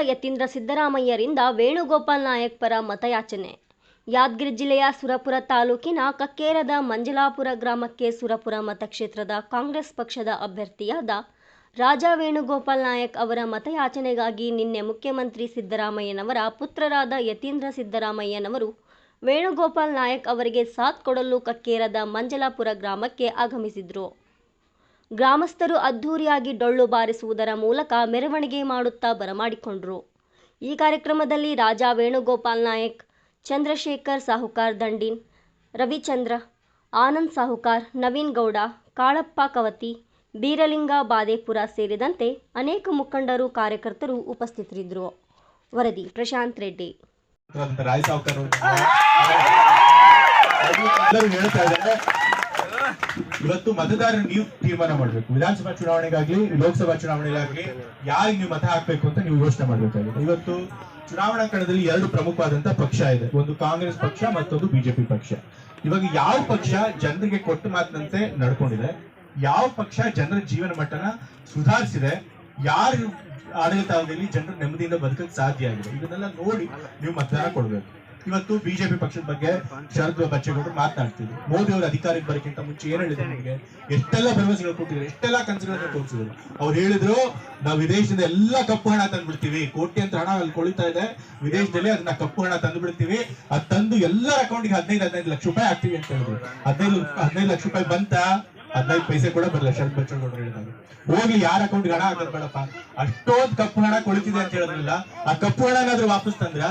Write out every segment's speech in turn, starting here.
ಯತೀಂದ್ರ ಸಿದ್ದರಾಮಯ್ಯರಿಂದ ವೇಣುಗೋಪಾಲ್ ನಾಯಕ್ ಪರ ಮತಯಾಚನೆ. ಯಾದಗಿರಿ ಜಿಲ್ಲೆಯ ಸುರಪುರ ತಾಲೂಕಿನ ಕಕ್ಕೇರದ ಮಂಜಲಾಪುರ ಗ್ರಾಮಕ್ಕೆ ಸುರಪುರ ಮತಕ್ಷೇತ್ರದ ಕಾಂಗ್ರೆಸ್ ಪಕ್ಷದ ಅಭ್ಯರ್ಥಿಯಾದ ರಾಜಾ ವೇಣುಗೋಪಾಲ್ ನಾಯಕ್ ಅವರ ಮತಯಾಚನೆಗಾಗಿ ನಿನ್ನೆ ಮುಖ್ಯಮಂತ್ರಿ ಸಿದ್ದರಾಮಯ್ಯನವರ ಪುತ್ರರಾದ ಯತೀಂದ್ರ ಸಿದ್ದರಾಮಯ್ಯನವರು ವೇಣುಗೋಪಾಲ್ ನಾಯಕ್ ಅವರಿಗೆ ಸಾಥ್ ಕೊಡಲು ಕಕ್ಕೇರದ ಮಂಜಲಾಪುರ ಗ್ರಾಮಕ್ಕೆ ಆಗಮಿಸಿದರು. ಗ್ರಾಮಸ್ಥರು ಅದ್ಧೂರಿಯಾಗಿ ಡೊಳ್ಳು ಬಾರಿಸುವುದರ ಮೂಲಕ ಮೆರವಣಿಗೆ ಮಾಡುತ್ತಾ ಬರಮಾಡಿಕೊಂಡರು. ಈ ಕಾರ್ಯಕ್ರಮದಲ್ಲಿ ರಾಜಾ ವೇಣುಗೋಪಾಲ್ ನಾಯಕ್ ಚಂದ್ರಶೇಖರ್ ಸಾಹುಕಾರ್ ದಂಡಿನ್ ರವಿಚಂದ್ರ ಆನಂದ್ ಸಾಹುಕಾರ್ ನವೀನ್ ಗೌಡ ಕಾಳಪ್ಪ ಕವತಿ ಬೀರಲಿಂಗ ಬಾದೇಪುರ ಸೇರಿದಂತೆ ಅನೇಕ ಮುಖಂಡರು ಕಾರ್ಯಕರ್ತರು ಉಪಸ್ಥಿತರಿದ್ದರು. ವರದಿ ಪ್ರಶಾಂತ್ ರೆಡ್ಡಿ. ರಾಯ್ ಸಾವ್ಕಾರ್ ಹೇಳ್ತಾ ಇದ್ದಾರೆ. ಇವತ್ತು ಮತದಾರರು ನೀವು ತೀರ್ಮಾನ ಮಾಡಬೇಕು. ವಿಧಾನಸಭಾ ಚುನಾವಣೆಗಾಗ್ಲಿ, ಲೋಕಸಭಾ ಚುನಾವಣೆಗಾಗ್ಲಿ, ಯಾರಿಗೆ ನೀವು ಮತ ಹಾಕ್ಬೇಕು ಅಂತ ನೀವು ಯೋಚನೆ ಮಾಡ್ಬೇಕಾಗಿದೆ. ಇವತ್ತು ಚುನಾವಣಾ ಕಣದಲ್ಲಿ ಎರಡು ಪ್ರಮುಖವಾದಂತಹ ಪಕ್ಷ ಇದೆ. ಒಂದು ಕಾಂಗ್ರೆಸ್ ಪಕ್ಷ, ಮತ್ತೊಂದು ಬಿಜೆಪಿ ಪಕ್ಷ. ಇವಾಗ ಯಾವ ಪಕ್ಷ ಜನರಿಗೆ ಕೊಟ್ಟ ಮಾತಿನಂತೆ ನಡ್ಕೊಂಡಿದೆ, ಯಾವ ಪಕ್ಷ ಜನರ ಜೀವನ ಮಟ್ಟನ ಸುಧಾರಿಸಿದೆ, ಯಾರು ಆಡಳಿತಾವಧಿಯಲ್ಲಿ ಜನರು ನೆಮ್ಮದಿಯಿಂದ ಬದುಕಕ್ಕೆ ಸಾಧ್ಯ ಆಗಿದೆ. ಇದನ್ನೆಲ್ಲ ನೋಡಿ ನೀವು ಮತದಾನ ಕೊಡ್ಬೇಕು. ಇವತ್ತು ಬಿಜೆಪಿ ಪಕ್ಷದ ಬಗ್ಗೆ ಶರದ್ ಬಚ್ಚೇಗೌಡರು ಮಾತನಾಡ್ತಿದ್ರು. ಮೋದಿ ಅವರು ಅಧಿಕಾರಕ್ಕೆ ಬರೋಕ್ಕಿಂತ ಮುಂಚೆ ಏನ್ ಹೇಳಿದ್ರು ನಿಮಗೆ? ಎಷ್ಟೆಲ್ಲ ಭರವಸೆಗಳು ಕೊಟ್ಟಿದ್ರು, ಎಷ್ಟೆಲ್ಲ ಕನಸುಗಳನ್ನ ತೋರಿಸಿದ್ರು. ಅವ್ರು ಹೇಳಿದ್ರು, ನಾವು ವಿದೇಶದಿಂದ ಎಲ್ಲ ಕಪ್ಪು ಹಣ ತಂದ್ಬಿಡ್ತೀವಿ. ಕೋಟಿ ಅಂತ ಹಣ ಅಲ್ಲಿ ಕೊಳಿತಾ ಇದೆ. ವಿದೇಶದಲ್ಲಿ ಅದನ್ನ ಕಪ್ಪು ಹಣ ತಂದು ಬಿಡ್ತೀವಿ ಅದ್ ತಂದು ಎಲ್ಲರ ಅಕೌಂಟ್ಗೆ ಹದಿನೈದು ಹದಿನೈದು ಲಕ್ಷ ರೂಪಾಯಿ ಹಾಕ್ತೀವಿ ಅಂತ ಹೇಳಿದ್ರು. ಹದಿನೈದು ಹದಿನೈದು ಲಕ್ಷ ರೂಪಾಯಿ ಬಂತ? ಹದಿನೈದು ಪೈಸೆ ಕೂಡ ಬರಲ್ಲ ಶರತ್ ಬಚ್ಚೇಗೌಡರು ಹೇಳಿದಾಗ ಹೋಗಿ ಯಾರ ಅಕೌಂಟ್ಗೆ ಹಣ ಹಾಕೋದ್ ಬೇಡಪ್ಪ? ಅಷ್ಟೊಂದು ಕಪ್ಪು ಹಣ ಕೊಳಿತಿದೆ ಅಂತ ಹೇಳಿದ್ರಲ್ಲ, ಆ ಕಪ್ಪು ಹಣ ಏನಾದ್ರು ವಾಪಸ್ ತಂದ್ರ?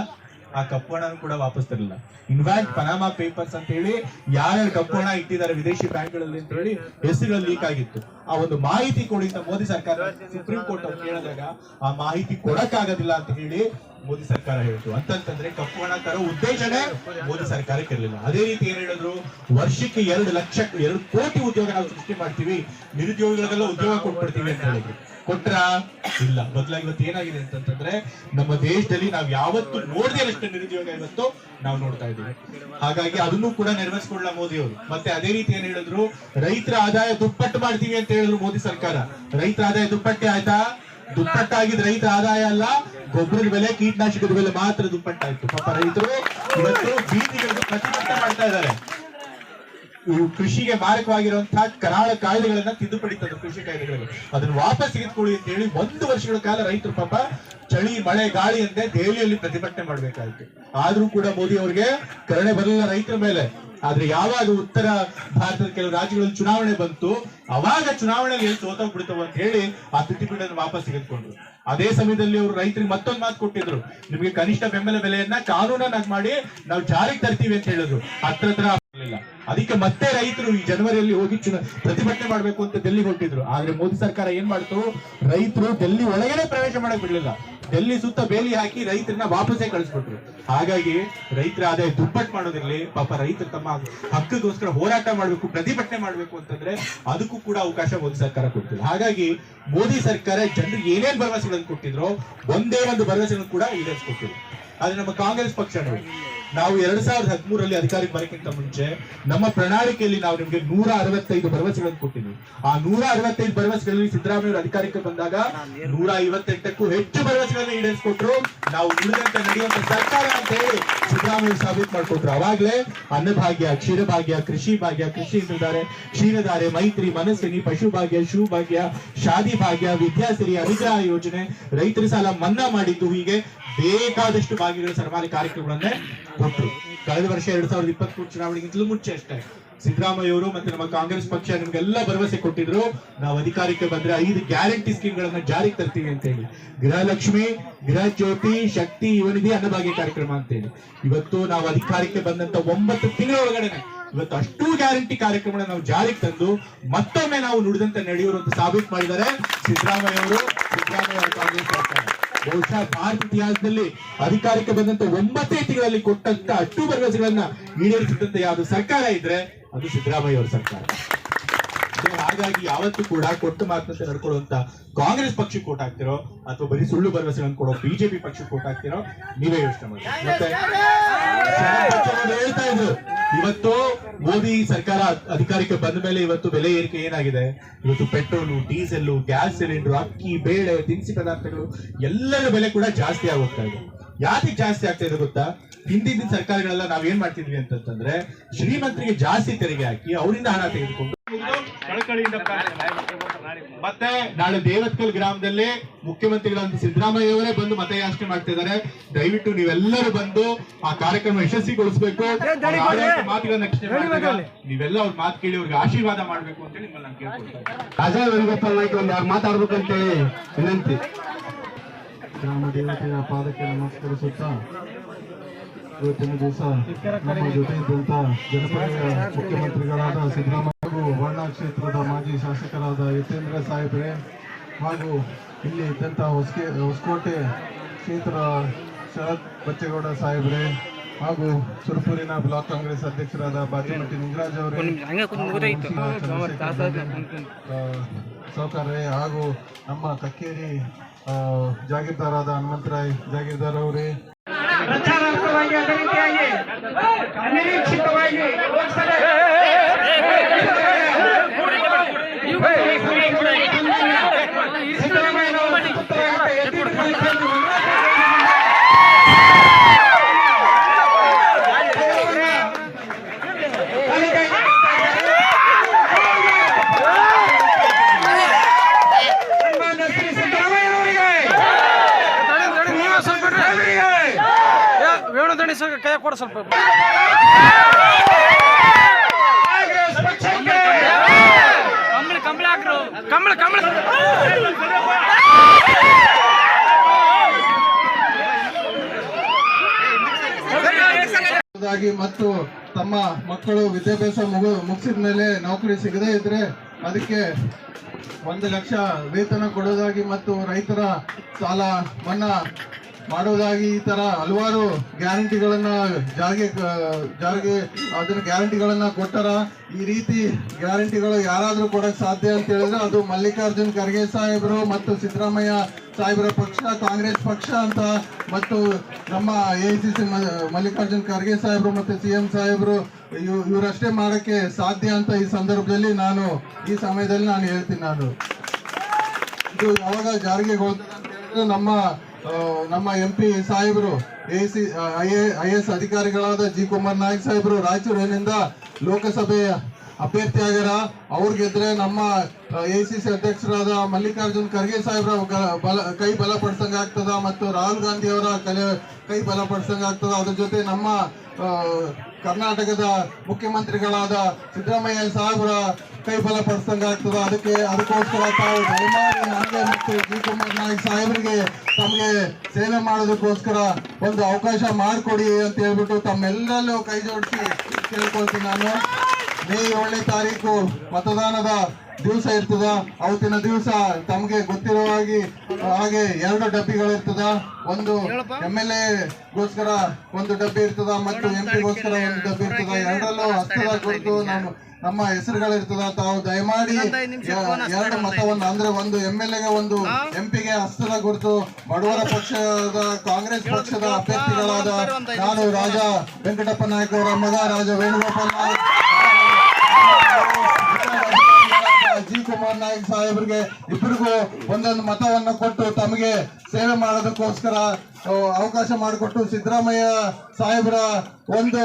ಆ ಕಪ್ಪು ಹಣನೂ ಕೂಡ ವಾಪಸ್ ತರಲಿಲ್ಲ. ಇನ್ಫ್ಯಾಕ್ಟ್ ಪನಾಮಾ ಪೇಪರ್ಸ್ ಅಂತ ಹೇಳಿ ಯಾರ್ಯಾರು ಕಪ್ಪು ಹಣ ಇಟ್ಟಿದ್ದಾರೆ ವಿದೇಶಿ ಬ್ಯಾಂಕ್ಗಳಲ್ಲಿ ಅಂತ ಹೇಳಿ ಹೆಸರುಗಳು ಲೀಕ್ ಆಗಿತ್ತು. ಆ ಒಂದು ಮಾಹಿತಿ ಕೊಡಿ ಅಂತ ಮೋದಿ ಸರ್ಕಾರ ಸುಪ್ರೀಂ ಕೋರ್ಟ್ ಅವ್ರು ಕೇಳಿದಾಗ ಆ ಮಾಹಿತಿ ಕೊಡಕ್ಕಾಗೋದಿಲ್ಲ ಅಂತ ಹೇಳಿ ಮೋದಿ ಸರ್ಕಾರ ಹೇಳ್ತು. ಅಂತಂತಂದ್ರೆ ಕಪ್ಪು ಹಣ ತರೋ ಉದ್ದೇಶನೇ ಮೋದಿ ಸರ್ಕಾರಕ್ಕೆ ಇರಲಿಲ್ಲ. ಅದೇ ರೀತಿ ಏನ್ ಹೇಳಿದ್ರು? ವರ್ಷಕ್ಕೆ ಎರಡು ಲಕ್ಷ, ಎರಡು ಕೋಟಿ ಉದ್ಯೋಗ ನಾವು ಸೃಷ್ಟಿ ಮಾಡ್ತೀವಿ, ನಿರುದ್ಯೋಗಿಗಳಿಗೆಲ್ಲ ಉದ್ಯೋಗ ಕೊಟ್ಬಿಡ್ತೀವಿ ಅಂತ ಹೇಳಿದ್ರು. ಕೊಟ್ರ? ಇಲ್ಲ. ಬದಲಾಗಿ ಇವತ್ತು ಏನಾಗಿದೆ ಅಂತಂದ್ರೆ ನಮ್ಮ ದೇಶದಲ್ಲಿ ನಾವು ಯಾವತ್ತು ನೋಡದೆ ಅಷ್ಟು ನಿರುದ್ಯೋಗ ಇವತ್ತು ನಾವು ನೋಡ್ತಾ ಇದ್ದೀವಿ. ಹಾಗಾಗಿ ಅದನ್ನು ಕೂಡ ನೆರವೇರಿಸ್ಕೊಳ್ಳ ಮೋದಿ ಅವರು. ಮತ್ತೆ ಅದೇ ರೀತಿ ಏನ್ ಹೇಳಿದ್ರು, ರೈತರ ಆದಾಯ ದುಪ್ಪಟ್ಟು ಮಾಡ್ತೀವಿ ಅಂತ ಹೇಳಿದ್ರು ಮೋದಿ ಸರ್ಕಾರ. ರೈತರ ಆದಾಯ ದುಪ್ಪಟ್ಟೆ ಆಯ್ತಾ? ದುಪ್ಪಟ್ಟಾಗಿದ್ ರೈತರ ಆದಾಯ ಅಲ್ಲ, ಗೊಬ್ಬರದ ಬೆಲೆ, ಕೀಟನಾಶಕದ ಬೆಲೆ ಮಾತ್ರ ದುಪ್ಪಟ್ಟಾಯ್ತು. ಪಾಪ ರೈತರು ಇವತ್ತು ಬೀದಿಗಳಿಗೆ ಪ್ರತಿಭಟನೆ ಮಾಡ್ತಾ ಇದ್ದಾರೆ. ಕೃಷಿಗೆ ಮಾರಕವಾಗಿರುವಂತಹ ಕರಾಳ ಕಾಯ್ದೆಗಳನ್ನ ತಿದ್ದುಪಡಿ ತಂದು ಕೃಷಿ ಕಾಯ್ದೆಗಳು ಅದನ್ನ ವಾಪಸ್ ತೆಗೆದುಕೊಳ್ಳಿ ಅಂತ ಹೇಳಿ ಒಂದು ವರ್ಷಗಳ ಕಾಲ ರೈತರು ಪಾಪ ಚಳಿ, ಮಳೆ, ಗಾಳಿ ಅಂತೆ ದೆಹಲಿಯಲ್ಲಿ ಪ್ರತಿಭಟನೆ ಮಾಡ್ಬೇಕಾಯ್ತು. ಆದ್ರೂ ಕೂಡ ಮೋದಿ ಅವರಿಗೆ ಕರುಣೆ ಬರಲಿಲ್ಲ ರೈತರ ಮೇಲೆ. ಆದ್ರೆ ಯಾವಾಗ ಉತ್ತರ ಭಾರತದ ಕೆಲವು ರಾಜ್ಯಗಳಲ್ಲಿ ಚುನಾವಣೆ ಬಂತು, ಅವಾಗ ಚುನಾವಣೆಯಲ್ಲಿ ಸೋತ ಅಂತ ಹೇಳಿ ಆ ತಿದ್ದುಪಡಿಯನ್ನು ವಾಪಸ್ ತೆಗೆದುಕೊಂಡ್ರು. ಅದೇ ಸಮಯದಲ್ಲಿ ಅವರು ರೈತರಿಗೆ ಮತ್ತೊಂದು ಮಾತು ಕೊಟ್ಟಿದ್ರು. ನಿಮಗೆ ಕನಿಷ್ಠ ಬೆಂಬಲ ಬೆಲೆಯನ್ನ ಕಾನೂನನ್ನಾಗಿ ಮಾಡಿ ನಾವು ಜಾರಿಗೆ ತರ್ತೀವಿ ಅಂತ ಹೇಳಿದ್ರು. ಹತ್ರ ಹತ್ರ. ಅದಕ್ಕೆ ಮತ್ತೆ ರೈತರು ಈ ಜನವರಿಯಲ್ಲಿ ಹೋಗಿ ಪ್ರತಿಭಟನೆ ಮಾಡಬೇಕು ಅಂತ ಡೆಲ್ಲಿ ಹೊರಟಿದ್ರು. ಆದ್ರೆ ಮೋದಿ ಸರ್ಕಾರ ಏನ್ ಮಾಡ್ತು? ರೈತರು ಡೆಲ್ಲಿ ಒಳಗೇನೆ ಪ್ರವೇಶ ಮಾಡಕ್ ಬಿಡ್ಲಿಲ್ಲ. ಡೆಲ್ಲಿ ಸುತ್ತ ಬೇಲಿ ಹಾಕಿ ರೈತರನ್ನ ವಾಪಸ್ಸೇ ಕಳಿಸ್ಬಿಟ್ರು ಹಾಗಾಗಿ ರೈತರ ಆದಾಯ ದುಪ್ಪಟ್ಟು ಮಾಡೋದಿರಲಿ ಪಾಪ ರೈತರು ತಮ್ಮ ಹಕ್ಕಗೋಸ್ಕರ ಹೋರಾಟ ಮಾಡ್ಬೇಕು, ಪ್ರತಿಭಟನೆ ಮಾಡ್ಬೇಕು ಅಂತಂದ್ರೆ ಅದಕ್ಕೂ ಕೂಡ ಅವಕಾಶ ಮೋದಿ ಸರ್ಕಾರ ಕೊಡ್ತಿಲ್ಲ ಹಾಗಾಗಿ ಮೋದಿ ಸರ್ಕಾರ ಜನರಿಗೆ ಏನೇನ್ ಭರವಸೆಗಳನ್ನು ಕೊಟ್ಟಿದ್ರೋ, ಒಂದೇ ಒಂದು ಭರವಸೆಗಳನ್ನು ಕೂಡ ಈಡೇರಿಸ್ಕೊಟ್ಟಿದ್ರು ಆದ್ರೆ ನಮ್ಮ ಕಾಂಗ್ರೆಸ್ ಪಕ್ಷ ನೋಡಿ. ನಾವು ಎರಡ್ ಸಾವಿರದ ಹದಿಮೂರರಲ್ಲಿ ಅಧಿಕಾರಕ್ಕೆ ಬರೋಕ್ಕಿಂತ ಮುಂಚೆ ನಮ್ಮ ಪ್ರಣಾಳಿಕೆಯಲ್ಲಿ ನಾವು ನಿಮಗೆ ನೂರ ಅರವತ್ತೈದು ಭರವಸೆಗಳನ್ನು ಕೊಟ್ಟಿದ್ವಿ. ಆ ನೂರ ಅರವತ್ತೈದು ಭರವಸೆಗಳಲ್ಲಿ ಸಿದ್ದರಾಮಯ್ಯ ಅಧಿಕಾರಕ್ಕೆ ಬಂದಾಗ ನೂರ ಐವತ್ತೆಂಟಕ್ಕೂ ಹೆಚ್ಚು ಭರವಸೆಗಳನ್ನು ಈಡೇರಿಸಿಕೊಟ್ರು. ನಾವು ಉಳಿದಂತೆ ನಡೆಯುವಂತ ಸರ್ಕಾರ ಅಂತ ಹೇಳಿ ಸಿದ್ದರಾಮಯ್ಯ ಸಾಬೀತು ಮಾಡಿಕೊಟ್ರು. ಅವಾಗ್ಲೇ ಅನ್ನಭಾಗ್ಯ, ಕ್ಷೀರಭಾಗ್ಯ, ಕೃಷಿ ಭಾಗ್ಯ, ಕೃಷಿ ಇದ್ದಾರೆ ಕ್ಷೀರಧಾರೆ, ಮೈತ್ರಿ ಮನಸ್ವಿನಿ ಪಶುಭಾಗ್ಯ ಶಿವಭಾಗ್ಯ ಶಾದಿ ಭಾಗ್ಯ, ವಿದ್ಯಾಸಿರಿ ಅನುಗ್ರಹ ಯೋಜನೆ ರೈತರ ಸಾಲ ಮನ್ನಾ ಮಾಡಿದ್ದು ಹೀಗೆ ಬೇಕಾದಷ್ಟು ಭಾಗ್ಯಗಳ ಸರ್ಕಾರಿ ಕಾರ್ಯಕ್ರಮಗಳನ್ನೇ ಕೊಟ್ಟರು ಕಳೆದ ವರ್ಷ ಎರಡ್ ಸಾವಿರದ ಇಪ್ಪತ್ಮೂರು ಚುನಾವಣೆಗಿಂತಲೂ ಮುಂಚೆ ಅಷ್ಟೇ. ಸಿದ್ದರಾಮಯ್ಯ ಅವರು ಮತ್ತೆ ನಮ್ಮ ಕಾಂಗ್ರೆಸ್ ಪಕ್ಷ ನಿಮ್ಗೆಲ್ಲ ಭರವಸೆ ಕೊಟ್ಟಿದ್ರು. ನಾವು ಅಧಿಕಾರಕ್ಕೆ ಬಂದ್ರೆ ಐದು ಗ್ಯಾರಂಟಿ ಸ್ಕೀಮ್ ಗಳನ್ನ ಜಾರಿಗೆ ತರ್ತೀವಿ ಅಂತ ಹೇಳಿ ಗೃಹಲಕ್ಷ್ಮಿ ಗೃಹ ಜ್ಯೋತಿ ಶಕ್ತಿ ಇವನಿದೆ ಅನ್ನಭಾಗ್ಯ ಕಾರ್ಯಕ್ರಮ ಅಂತ ಹೇಳಿ ಇವತ್ತು ನಾವು ಅಧಿಕಾರಕ್ಕೆ ಬಂದಂತ ಒಂಬತ್ತು ತಿಂಗಳ ಒಳಗಡೆನೆ ಇವತ್ತು ಅಷ್ಟು ಗ್ಯಾರಂಟಿ ಕಾರ್ಯಕ್ರಮಗಳನ್ನ ನಾವು ಜಾರಿಗೆ ತಂದು ಮತ್ತೊಮ್ಮೆ ನಾವು ನುಡಿದಂತೆ ನಡೆಯೋರು ಅಂತ ಸಾಬೀತು ಮಾಡಿದ್ದಾರೆ ಸಿದ್ದರಾಮಯ್ಯ ಅವರು ಸಿದ್ದರಾಮಯ್ಯ ಕಾಂಗ್ರೆಸ್ ಸರ್ಕಾರ. ಬಹುಶಃ ಭಾರತ ಇತಿಹಾಸದಲ್ಲಿ ಅಧಿಕಾರಕ್ಕೆ ಬಂದಂತ ಒಂಬತ್ತೇ ತಿಂಗಳಲ್ಲಿ ಕೊಟ್ಟಂತ ಅಷ್ಟು ಭರವಸೆಗಳನ್ನ ಈಡೇರಿಸಿದಂತ ಯಾವ್ದು ಸರ್ಕಾರ ಇದ್ರೆ ಅದು ಸಿದ್ದರಾಮಯ್ಯ ಅವರ ಸರ್ಕಾರ. ಹಾಗಾಗಿ ಯಾವತ್ತು ಕೂಡ ಕೊಟ್ಟು ಮಾತಂತೆ ನಡ್ಕೊಳ್ಳುವಂತ ಕಾಂಗ್ರೆಸ್ ಪಕ್ಷಕ್ಕೆ ಕೋಟ್ ಹಾಕ್ತಿರೋ ಅಥವಾ ಬರೀ ಸುಳ್ಳು ಭರವಸೆಗಳನ್ನು ಕೊಡೋ ಬಿಜೆಪಿ ಪಕ್ಷಕ್ಕೆ ಕೋಟ್ ಹಾಕ್ತಿರೋ ನೀವೇ ಯೋಚನೆ ಮಾಡಿ ಹೇಳ್ತಾ ಇದ್ರು ಇವತ್ತು ಮೋದಿ ಸರ್ಕಾರ ಅಧಿಕಾರಕ್ಕೆ ಬಂದ ಮೇಲೆ ಇವತ್ತು ಬೆಲೆ ಏರಿಕೆ ಏನಾಗಿದೆ ಇವತ್ತು ಪೆಟ್ರೋಲು ಡೀಸೆಲ್ ಗ್ಯಾಸ್ ಸಿಲಿಂಡರ್, ಅಕ್ಕಿ, ಬೇಳೆ ದಿನಸಿ ಪದಾರ್ಥಗಳು ಎಲ್ಲರ ಬೆಲೆ ಕೂಡ ಜಾಸ್ತಿ ಆಗೋಗ್ತಾ ಇದೆ ಯಾಕೆ ಜಾಸ್ತಿ ಆಗ್ತಾ ಇದೆ ಗೊತ್ತಾ ಹಿಂದಿನ ಸರ್ಕಾರಗಳೆಲ್ಲ ನಾವ್ ಏನ್ ಮಾಡ್ತಿದ್ವಿ ಅಂತಂದ್ರೆ ಶ್ರೀಮಂತರಿಗೆ ಜಾಸ್ತಿ ತೆರಿಗೆ ಹಾಕಿ ಅವರಿಂದ ಹಣ ತೆಗೆದುಕೊಂಡು. ಮತ್ತೆ ನಾಳೆ ದೇವತ್ಕಲ್ ಗ್ರಾಮದಲ್ಲಿ ಮುಖ್ಯಮಂತ್ರಿಗಳಂತ ಸಿದ್ದರಾಮಯ್ಯ ಅವರೇ ಬಂದು ಮತಯಾಚನೆ ಮಾಡ್ತಾ ಇದ್ದಾರೆ. ದಯವಿಟ್ಟು ನೀವೆಲ್ಲರೂ ಬಂದು ಆ ಕಾರ್ಯಕ್ರಮ ಯಶಸ್ವಿಗೊಳಿಸಬೇಕು. ಮಾತುಗಳನ್ನ ನೀವೆಲ್ಲ ಅವ್ರ ಮಾತು ಕೇಳಿ ಅವ್ರಿಗೆ ಆಶೀರ್ವಾದ ಮಾಡ್ಬೇಕು ಅಂತ ಹೇಳಿ ನಿಮ್ಮಲ್ಲಿ ನಾನು ಕೇಳ್ತೀನಿ ಅಜಯ್ ವೇಣುಗೋಪಾಲ್ ನಾಯ್ಕ ಒಂದು ಯಾರು ಮಾತಾಡ್ಬೇಕಂತೇಳಿ ವಿನಂತಿ. ಗ್ರಾಮ ದೇವತೆಯ ಪಾದಕ್ಕೆ ನಮಸ್ಕರಿಸುತ್ತಾ ಇವತ್ತಿನ ದಿವಸ ನಮ್ಮ ಜೊತೆ ಇದ್ದಂತ ಜನಪ್ರಿಯ ಮುಖ್ಯಮಂತ್ರಿಗಳಾದ ಸಿದ್ದರಾಮಯ್ಯ ಹಾಗೂ ವರ್ಣ ಕ್ಷೇತ್ರದ ಮಾಜಿ ಶಾಸಕರಾದ ಯತೇಂದ್ರ ಸಾಹೇಬ್ರೆ ಹಾಗೂ ಇಲ್ಲಿ ಇದ್ದಂಥ ಹೊಸಕೆ ಹೊಸಕೋಟೆ ಕ್ಷೇತ್ರ ಶರತ್ ಬಚ್ಚೇಗೌಡ ಸಾಹೇಬ್ರೆ ಹಾಗೂ ಸುರಪುರಿನ ಬ್ಲಾಕ್ ಕಾಂಗ್ರೆಸ್ ಅಧ್ಯಕ್ಷರಾದ ಬಾಜಿಮಟ್ಟಿ ನಿಂಗರಾಜ್ ಅವರೇ ಸೌಕರ್ಯ ಹಾಗೂ ನಮ್ಮ ಕಕ್ಕೇರಿ ಜಾಗೀರ್ದಾರಾದ ಹನುಮಂತರಾಯ್ ಜಾಗೀರ್ದಾರ್ ಅವರೇ. ಪ್ರಚಾರ ಅದೇ ರೀತಿಯಾಗಿ ಅನಿರೀಕ್ಷಿತವಾಗಿ ಲೋಕಸಭೆ ಸಿದ್ದರಾಮಯ್ಯನವರು ಸುತ್ತುವರಿದ ಎತ್ತಿನ ಸನ್ಮಾನ್ಯ ಶ್ರೀ ಸಿದ್ದರಾಮಯ್ಯನವರಿಗೆ ವೇಣು ದಣಿ ಸರ್ ಕೈ ಕೊಡ ಸ್ವಲ್ಪ. ಕಂಬಳ ಕಂಬಳ ಹಾಕ್ರು. ಕಂಬಳಿ ಕಂಬಳಿ ಾಗಿ ಮತ್ತು ತಮ್ಮ ಮಕ್ಕಳು ವಿದ್ಯಾಭ್ಯಾಸ ಮುಗು ಮುಗಿಸಿದ ಮೇಲೆ ನೌಕರಿ ಸಿಗದೇ ಇದ್ರೆ ಅದಕ್ಕೆ ಒಂದು ಲಕ್ಷ ವೇತನ ಕೊಡೋದಾಗಿ ಮತ್ತು ರೈತರ ಸಾಲ ಮನ್ನಾ ಮಾಡೋದಾಗಿ ಈ ತರ ಹಲವಾರು ಗ್ಯಾರಂಟಿಗಳನ್ನ ಜಾರಿಗೆ ಜಾರಿಗೆ, ಅದನ್ನ ಗ್ಯಾರಂಟಿಗಳನ್ನ ಕೊಟ್ಟರ ಈ ರೀತಿ ಗ್ಯಾರಂಟಿಗಳು ಯಾರಾದ್ರೂ ಕೊಡಕ್ ಸಾಧ್ಯ ಅಂತ ಹೇಳಿದ್ರೆ ಅದು ಮಲ್ಲಿಕಾರ್ಜುನ್ ಖರ್ಗೆ ಸಾಹೇಬರು ಮತ್ತು ಸಿದ್ದರಾಮಯ್ಯ ಸಾಹೇಬರ ಪಕ್ಷ, ಕಾಂಗ್ರೆಸ್ ಪಕ್ಷ ಅಂತ ಮತ್ತು ನಮ್ಮ A C C Mallikarjun Kharge ಸಾಹೇಬರು ಮತ್ತು ಸಿ ಎಂ ಸಾಹೇಬರು ಇವ್- ಇವರಷ್ಟೇ ಮಾಡಕ್ಕೆ ಸಾಧ್ಯ ಅಂತ ಈ ಸಂದರ್ಭದಲ್ಲಿ ನಾನು, ಈ ಸಮಯದಲ್ಲಿ ನಾನು ಹೇಳ್ತೀನಿ ನಾನು. ಇದು ಯಾವಾಗ ಜಾರಿಗೆ ಹೋದ ನಮ್ಮ ನಮ್ಮ ಎಂ ಪಿ ಸಾಹೇಬರು ಎ ಸಿ ಐ ಎಸ್ ಅಧಿಕಾರಿಗಳಾದ ಜಿ ಕುಮಾರ್ ನಾಯಕ್ ಸಾಹೇಬರು, ರಾಯಚೂರಿನಿಂದ ಲೋಕಸಭೆ ಅಭ್ಯರ್ಥಿ ಆಗ್ಯಾರ. ಅವ್ರು ಗೆದ್ರೆ ನಮ್ಮ ಎ ಸಿ ಸಿ ಅಧ್ಯಕ್ಷರಾದ ಮಲ್ಲಿಕಾರ್ಜುನ್ ಖರ್ಗೆ ಸಾಹೇಬ್ರ ಬಲ, ಕೈ ಬಲಪಡಿಸಂಗ ಆಗ್ತದ ಮತ್ತು ರಾಹುಲ್ ಗಾಂಧಿ ಅವರ ಕಲೆ, ಕೈ ಬಲಪಡಿಸಂಗ ಆಗ್ತದ. ಅದ್ರ ಜೊತೆ ನಮ್ಮ ಕರ್ನಾಟಕದ ಮುಖ್ಯಮಂತ್ರಿಗಳಾದ ಸಿದ್ದರಾಮಯ್ಯ ಸಾಹೇಬರ ಕೈ ಪಡಿಸಿದಂಗೆ ಆಗ್ತದೆ. ಅದಕ್ಕೆ, ಅದಕ್ಕೋಸ್ಕರ ತಾವು ದಯಮಾಡಿ ನನಗೆ ಮತ್ತು ಜಿ ಕುಮಾರ್ ನಾಯಕ್ ಸಾಹೇಬರಿಗೆ ತಮಗೆ ಸೇವೆ ಮಾಡೋದಕ್ಕೋಸ್ಕರ ಒಂದು ಅವಕಾಶ ಮಾಡಿಕೊಡಿ ಅಂತ ಹೇಳ್ಬಿಟ್ಟು ತಮ್ಮೆಲ್ಲರಲ್ಲೂ ಕೈ ಜೋಡಿಸಿ ಕೇಳ್ಕೊಳ್ತೀನಿ ನಾನು. ಮೇ ಏಳನೇ ತಾರೀಕು ಮತದಾನದ ದಿವಸ ಇರ್ತದ. ಅವತ್ತಿನ ದಿವಸ ತಮಗೆ ಗೊತ್ತಿರೋ ಹಾಗೆ ಹಾಗೆ ಎರಡು ಡಬ್ಬಿಗಳು ಇರ್ತದ ಒಂದು ಎಂ ಎಲ್ ಗೋಸ್ಕರ ಒಂದು ಡಬ್ಬಿ ಇರ್ತದ ಮತ್ತು ಎಂ ಪಿಗೋಸ್ಕರ ಒಂದು ಡಬ್ಬಿ ಇರ್ತದ. ಎರಡರಲ್ಲೂ ಹಸ್ತದ ಕುರಿತು ನಾನು ನಮ್ಮ ಹೆಸರುಗಳಿರ್ತದ ತಾವು ದಯಮಾಡಿ ಎರಡು ಮತವನ್ನು ಅಂದ್ರೆ ಒಂದು ಎಂ ಎಲ್ ಎಗೆ ಒಂದು ಎಂ ಪಿಗೆ ಹಸ್ತದ ಗುರುತು ಬಡವರ ಪಕ್ಷದ ಕಾಂಗ್ರೆಸ್ ಪಕ್ಷದ ಅಭ್ಯರ್ಥಿಗಳಾದ ನಾನು ರಾಜ ವೆಂಕಟಪ್ಪ ನಾಯ್ಕ ಅವರ ಮಗ ರಾಜ ವೇಣುಗೋಪಾಲ್ ನಾಯ್ಕ. ಜಿ ಕುಮಾರ್ ನಾಯಕ್ ಸಾಹೇಬ್ರಿಗೆ ಇಬ್ಬರಿಗೂ ಒಂದೊಂದು ಮತವನ್ನು ಕೊಟ್ಟು ತಮಗೆ ಸೇವೆ ಮಾಡೋದಕ್ಕೋಸ್ಕರ ಅವಕಾಶ ಮಾಡಿಕೊಟ್ಟು ಸಿದ್ದರಾಮಯ್ಯ ಸಾಹೇಬರ ಒಂದು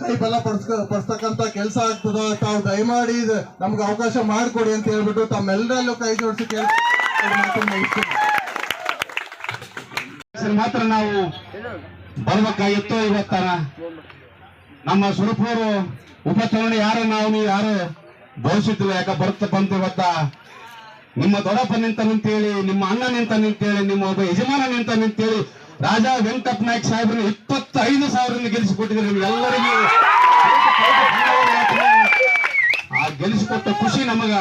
ಕೈ ಬಲ ಪಡಿಸ್ಕ, ಪಡಿಸ್ತಕ್ಕಂಥ ಕೆಲಸ ಆಗ್ತದ ತಾವು ದಯಮಾಡಿ ನಮ್ಗೆ ಅವಕಾಶ ಮಾಡಿಕೊಡಿ ಅಂತ ಹೇಳ್ಬಿಟ್ಟು ತಮ್ಮೆಲ್ಲರಲ್ಲೂ ಕೈ ಜೋಡಿಸಿ ಮಾತ್ರ ನಾವು ಬರ್ಬೇಕಾಗಿತ್ತು ಇವತ್ತನ ನಮ್ಮ ಸುರಪೂರು ಉಪಚುನಾವಣೆ ಯಾರು, ನಾವು ನೀವು ಯಾರು ಭವಿಷ್ಯತ್ತಿಲ್ಲ ಯಾಕ ಬರುತ್ತ ಬಂತು ಇವತ್ತ? ನಿಮ್ಮ ದೊಡ್ಡಪ್ಪ ನಿಂತ ನಿಂತೇಳಿ, ನಿಮ್ಮ ಅಣ್ಣ ನಿಂತ ನಿಂತೇಳಿ, ನಿಮ್ಮ ಯಜಮಾನ ನಿಂತ ನಿಂತೇಳಿ ರಾಜ ವೆಂಕಟ ನಾಯ್ಕ ಸಾಹೇಬ್ರು ಇಪ್ಪತ್ತೈದು ಸಾವಿರದಿಂದ ಗೆಲ್ಲಿಸಿಕೊಟ್ಟಿದ್ದಾರೆ ಎಲ್ಲರಿಗೂ ಆ ಗೆಲ್ಲಿಸಿಕೊಟ್ಟ ಖುಷಿ ನಮಗ.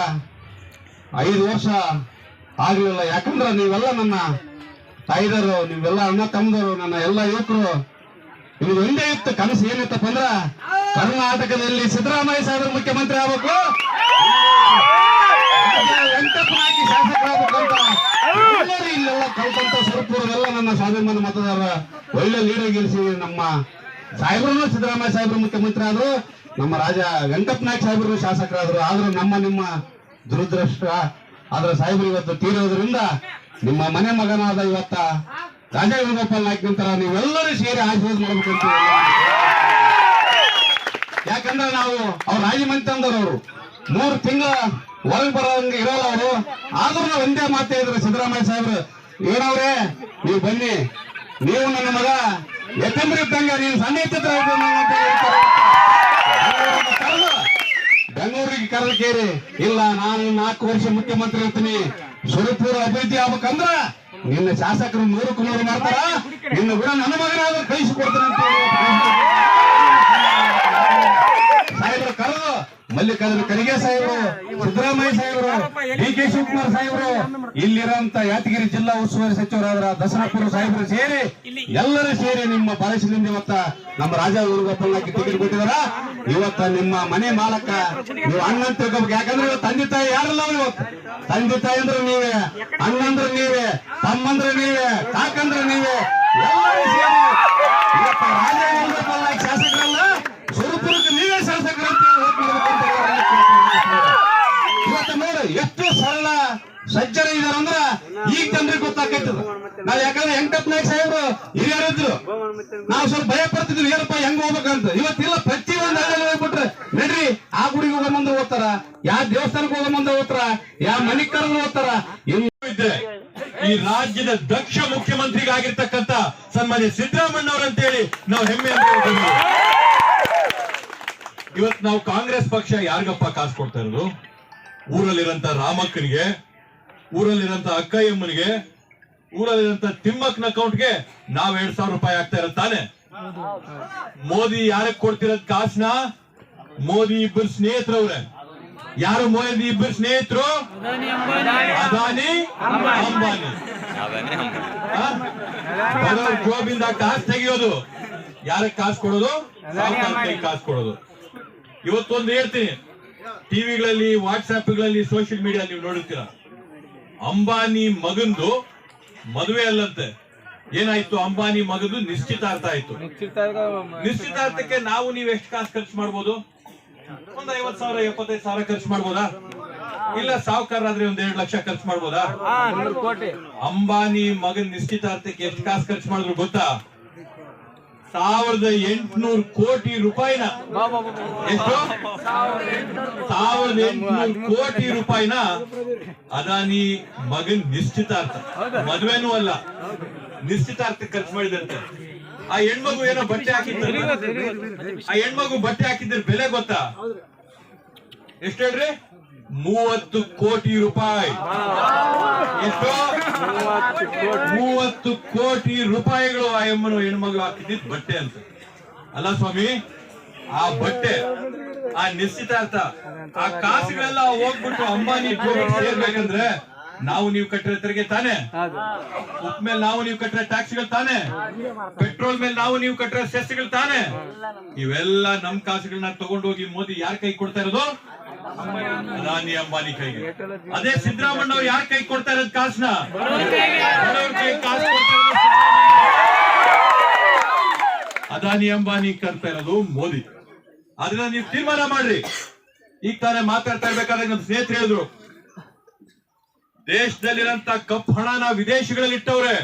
ಐದು ವರ್ಷ ಆಗಲಿಲ್ಲ. ಯಾಕಂದ್ರೆ ನೀವೆಲ್ಲ ನನ್ನ ತಾಯಿದರು ನೀವೆಲ್ಲ ಅಣ್ಣ ತಮ್ಮದರು, ನನ್ನ ಎಲ್ಲ ಯುವಕರು. ನಿಮ್ಗೆ ಒಂದೇ ಇತ್ತು ಕನಸು ಏನಿತ್ತಪ್ಪ ಅಂದ್ರ ಕರ್ನಾಟಕದಲ್ಲಿ ಸಿದ್ದರಾಮಯ್ಯ ಸಾಹೇಬರು ಮುಖ್ಯಮಂತ್ರಿ ಆಗ್ಬೇಕು. ವೆಂಕಟಪ್ಪ ಶಾಸಕರಾಗಬೇಕು ಅಂತ. ಎಲ್ಲರೂ ಇಲ್ಲೆಲ್ಲ ಕಲ್ತಂತ ಎಲ್ಲ ನನ್ನ ಸ್ವಾಭಿಮಾನ ಮತದಾರ ಒಳ್ಳೆ ಲೀಡರ್ ಗೆಲ್ಸಿ ನಮ್ಮ ಸಾಹೇಬ್ರು, ಸಿದ್ದರಾಮಯ್ಯ ಸಾಹೇಬ್ರು ಮುಖ್ಯಮಂತ್ರಿ ಆದ್ರು, ನಮ್ಮ ರಾಜ ವೆಂಕಟ ನಾಯ್ಕ ಸಾಹೇಬ್ರು ಶಾಸಕರಾದ್ರು. ಆದ್ರೂ ನಮ್ಮ ನಿಮ್ಮ ದುರದೃಷ್ಟ, ಆದ್ರೆ ಸಾಹೇಬ್ರು ಇವತ್ತು ತೀರೋದ್ರಿಂದ ನಿಮ್ಮ ಮನೆ ಮಗನಾದ ಇವತ್ತ ರಾಜ ವೇಣುಗೋಪಾಲ್ ನಾಯ್ಕ ನಂತರ ನೀವೆಲ್ಲರೂ ಸೇರಿ ಆಶೀರ್ವಾದ ಮಾಡ್ಬೇಕಂತ ಯಾಕಂದ್ರೆ ನಾವು ಅವ್ರ ರಾಜಮಂತ್ರಿ ಅವರು ಮೂರು ತಿಂಗಳ ಹೊರಗೆ ಬರೋಂಗ ಇರೋಲ್ಲ ಅವರು. ಆದ್ರೂ ಒಂದೇ ಮಾತೇ ಇದ್ರು ಸಿದ್ದರಾಮಯ್ಯ ಸಾಹೇಬ್ರು, ಏನವ್ರೆ, ನೀವು ಬನ್ನಿ. ನೀವು ನನ್ನ ಮಗ. ಎತ್ತಂಬ್ರಿ ಇದ್ದಂಗೆ ನೀನು ಸಣ್ಣ ಎತ್ತಿದ್ರ ಬೆಂಗಳೂರಿಗೆ ಕೇರಿ. ಇಲ್ಲ, ನಾನು ನಾಲ್ಕು ವರ್ಷ ಮುಖ್ಯಮಂತ್ರಿ ಇರ್ತೀನಿ. ಸುರಪುರ ಅಭಿವೃದ್ಧಿ ಆಗ್ಬೇಕಂದ್ರ ನಿನ್ನ ಶಾಸಕರು ನೂರಕ್ಕೂ ನೂರು ಮಾಡ್ತಾರ? ನಿನ್ನ ಕೂಡ ನನ್ನ ಮಗನಾದ್ರೂ ಕಳಿಸಿಕೊಡ್ತೀನಿ ಅಂತ ಸಾಹೇಬ್ರು ಕರೆದು ಮಲ್ಲಿಕಾರ್ಜುನ ಖರ್ಗೆ ಸಾಹೇಬರು ಸಿದ್ದರಾಮಯ್ಯ ಸಾಹೇಬರು ಡಿ ಕೆ ಶಿವಕುಮಾರ್ ಸಾಹೇಬರು ಇಲ್ಲಿರುವಂತ ಯಾದಗಿರಿ ಜಿಲ್ಲಾ ಉಸ್ತುವಾರಿ ಸಚಿವರಾದ ದಸರಾಪುರ ಸಾಹೇಬರು ಸೇರಿ ಎಲ್ಲರೂ ಸೇರಿ ನಿಮ್ಮ ಬಾಲಸಿಲಿಂದ ಇವತ್ತ ನಮ್ಮ ರಾಜ ವೇಣುಗೋಪಾಲ್ನಾಕಿ ಟಿಕೆಟ್ ಕೊಟ್ಟಿದಾರ. ಇವತ್ತ ನಿಮ್ಮ ಮನೆ ಮಾಲಕ ನೀವು ಅಣ್ಣ ಅಂತ ತಿಳ್ಕೊಬೇಕು. ಯಾಕಂದ್ರೆ ಇವತ್ತು ತಂದೆ ತಾಯಿ ಯಾರಲ್ಲ ಇವತ್ತು? ತಂದೆ ತಾಯಿ ಅಂದ್ರೆ ನೀವೇ ಅಣ್ಣಂದ್ರೆ ನೀವೇ ತಮ್ಮಂದ್ರೆ ನೀವೇ ಕಾಕಂದ್ರೆ ನೀವೇ ಎಲ್ಲರೂ ಸೇರಿ ಇವತ್ತ ರಾಜ ವೇಣುಗೋಪಾಲ್ ನಾಯ್ಕ ಶಾಸಕರಲ್ಲ ಸುರಪುರಕ್ಕೆ ನೀವೇ ಶಾಸಕರು ಅಂತ ಹೇಳಿ vote ಮಾಡ್ಬೇಕು ಅಂತ ಹೇಳಿ ಕೇಳ್ಕೊತೀನಿ. ಇವತ್ತು ನೋಡಿ ಎಷ್ಟು ಸರಳ ಸಜ್ಜನ ಇದಾರಂದ್ರ ಈಗ ಜನರಿಗೆ ಗೊತ್ತಾಕೈತದ ನಾವ್ ಯಾಕಂದ್ರೆ ಹೆಂಗಪ್ಪ ನಾಯ್ಕ ಸಾಹೇಬ್ರು ಹಿರಿಯರಿದ್ರು ನಾವು ಸ್ವಲ್ಪ ಭಯ ಪಡ್ತಿದ್ವಿ ಏನಪ್ಪ ಹೆಂಗ್ ಹೋಗ್ಬೇಕಂತ. ಇವತ್ತಿಲ್ಲ ಪ್ರತಿಯೊಂದು ಹಳ್ಳಿ ಹೋಗ್ಬಿಟ್ರೆ, ನಡ್ರಿ, ಆ ಗುಡಿಗೆ ಹೋಗೋ ಮುಂದೆ ಓದ್ತಾರ ಯಾವ ದೇವಸ್ಥಾನಕ್ಕೆ ಹೋಗೋ ಮುಂದೆ ಓದ್ತಾರ ಯಾವ ಮನಿಗ್ ಕರೆದು ಓದ್ತಾರ ಇದ್ರೆ ಈ ರಾಜ್ಯದ ದಕ್ಷ ಮುಖ್ಯಮಂತ್ರಿಗಾಗಿರ್ತಕ್ಕಂಥ ಸನ್ಮಾನ್ಯ ಸಿದ್ದರಾಮಣ್ಣ ಅವರಂತೇಳಿ ನಾವು ಹೆಮ್ಮೆ ಇವತ್ತು ನಾವು ಕಾಂಗ್ರೆಸ್ ಪಕ್ಷ ಯಾರಿಗಪ್ಪ ಕಾಸು ಕೊಡ್ತಾ ಇರೋದು? ಊರಲ್ಲಿರಂತ ರಾಮಕ್ಕನಿಗೆ ಊರಲ್ಲಿರಂತ ಅಕ್ಕಯ್ಯಮ್ಮನಿಗೆ ಊರಲ್ಲಿರಂತ ತಿಮ್ಮಕ್ಕನ ಅಕೌಂಟ್ಗೆ ನಾವ್ ಎರಡ್ ಸಾವಿರ ರೂಪಾಯಿ ಆಗ್ತಾ ಇರೋದು ತಾನೆ. ಮೋದಿ ಯಾರಕ್ ಕೊಡ್ತಿರೋದ್ ಕಾಸನ್ನ ಮೋದಿ ಇಬ್ಬರು ಸ್ನೇಹಿತರವ್ರೆ. ಯಾರು ಮೋದಿ ಇಬ್ಬರು ಸ್ನೇಹಿತರು? ಅದಾನಿ ಅಂಬಾನಿ. ಜೋಬಿಂದ ಕಾಸು ತೆಗಿಯೋದು. ಯಾರಕ್ ಕಾಸು ಕೊಡೋದು? ಕಾಸು ಕೊಡೋದು. ಇವತ್ತೊಂದು ಹೇಳ್ತೀನಿ. ಟಿವಿಗಳಲ್ಲಿ ವಾಟ್ಸ್ಆಪ್ಗಳಲ್ಲಿ ಸೋಷಿಯಲ್ ಮೀಡಿಯಾ ನೀವು ನೋಡುತ್ತೀರ ಅಂಬಾನಿ ಮಗಂದು ಮದುವೆ ಅಲ್ಲಂತೆ. ಏನಾಯ್ತು? ಅಂಬಾನಿ ಮಗದು ನಿಶ್ಚಿತಾರ್ಥ ಆಯ್ತು. ನಿಶ್ಚಿತಾರ್ಥಕ್ಕೆ ನಾವು ನೀವ್ ಎಷ್ಟು ಕಾಸು ಖರ್ಚು ಮಾಡ್ಬೋದು? ಒಂದ್ ಐವತ್ ಸಾವಿರ ಎಪ್ಪತ್ತೈದು ಸಾವಿರ ಖರ್ಚು ಮಾಡ್ಬೋದಾ? ಇಲ್ಲ ಸಾವುಕಾರಾದ್ರೆ ಒಂದ್ ಎರಡು ಲಕ್ಷ ಖರ್ಚು ಮಾಡ್ಬೋದಾ? ಅಂಬಾನಿ ಮಗನ್ ನಿಶ್ಚಿತಾರ್ಥಕ್ಕೆ ಎಷ್ಟು ಕಾಸು ಖರ್ಚು ಮಾಡಿದ್ರು ಗೊತ್ತಾ? ಸಾವಿರದ ಎಂಟುನೂರು ಕೋಟಿ ರೂಪಾಯಿನ. ಎಷ್ಟು? ಸಾವಿರದ ಎಂಟುನೂರು ಕೋಟಿ ರೂಪಾಯಿನ ಅದಾನಿ ಮಗನ್ ನಿಶ್ಚಿತಾರ್ಥ. ಮದುವೆನೂ ಅಲ್ಲ. ನಿಶ್ಚಿತಾರ್ಥ ಖರ್ಚು ಮಾಡಿದಂತೆ. ಆ ಹೆಣ್ಮಗು ಏನೋ ಬಟ್ಟೆ ಹಾಕಿದ್ರು. ಆ ಹೆಣ್ಮಗು ಬಟ್ಟೆ ಹಾಕಿದ್ರೆ ಬೆಲೆ ಗೊತ್ತಾ? ಎಷ್ಟು ಹೇಳ್ರಿ? ಮೂವತ್ತು ಕೋಟಿ ರೂಪಾಯಿ. ಮೂವತ್ತು ಕೋಟಿ ರೂಪಾಯಿಗಳು ಆ ಎಮ್ಮನ ಹೆಣ್ಮಗಳು ಹಾಕಿದ್ದ ಬಟ್ಟೆ ಅಂತ. ಅಲ್ಲ ಸ್ವಾಮಿ, ಆ ಬಟ್ಟೆ, ಆ ನಿಶ್ಚಿತಾರ್ಥ, ಆ ಕಾಸುಗಳೆಲ್ಲ ಹೋಗ್ಬಿಟ್ಟು ಅಂಬಾನಿ ಸೇರ್ಬೇಕಂದ್ರೆ ನಾವು ನೀವು ಕಟ್ಟಿರೋ ತೆರಿಗೆ ತಾನೆ. ಉಪ್ ಮೇಲೆ ನಾವು ನೀವು ಕಟ್ಟಿರೋ ಟ್ಯಾಕ್ಸ್ಗಳು ತಾನೆ. ಪೆಟ್ರೋಲ್ ಮೇಲೆ ನಾವು ನೀವು ಕಟ್ಟಿರೋ ಸೆಸ್ಗಳು ತಾನೆ. ಇವೆಲ್ಲ ನಮ್ ಕಾಸುಗಳನ್ನ ತಗೊಂಡೋಗಿ ಮೋದಿ ಯಾರ ಕೈ ಕೊಡ್ತಾ ಇರೋದು? ಅದಾನಿ ಅಂಬಾನಿ ಕೈಗೆ. ಅದೇ ಸಿದ್ದರಾಮಣ್ಣ ಅವ್ರು ಯಾರ ಕೈ ಕೊಡ್ತಾ ಇರೋದು ಕಾಸನ್ನ ಅದಾನಿ ಅಂಬಾನಿ ಕರ್ತಾ ಇರೋದು ಮೋದಿ. ಅದನ್ನ ನೀವು ತೀರ್ಮಾನ ಮಾಡ್ರಿ. ಈಗ ತಾನೇ ಮಾತಾಡ್ತಾ ಇರ್ಬೇಕಾದ್ರೆ ನಮ್ಮ ಸ್ನೇಹಿತರು ಹೇಳಿದ್ರು. ದೇಶದಲ್ಲಿರಂತ ಕಪ್ಪು ಹಣನ ವಿದೇಶಗಳಲ್ಲಿ ಇಟ್ಟವ್ರೆ.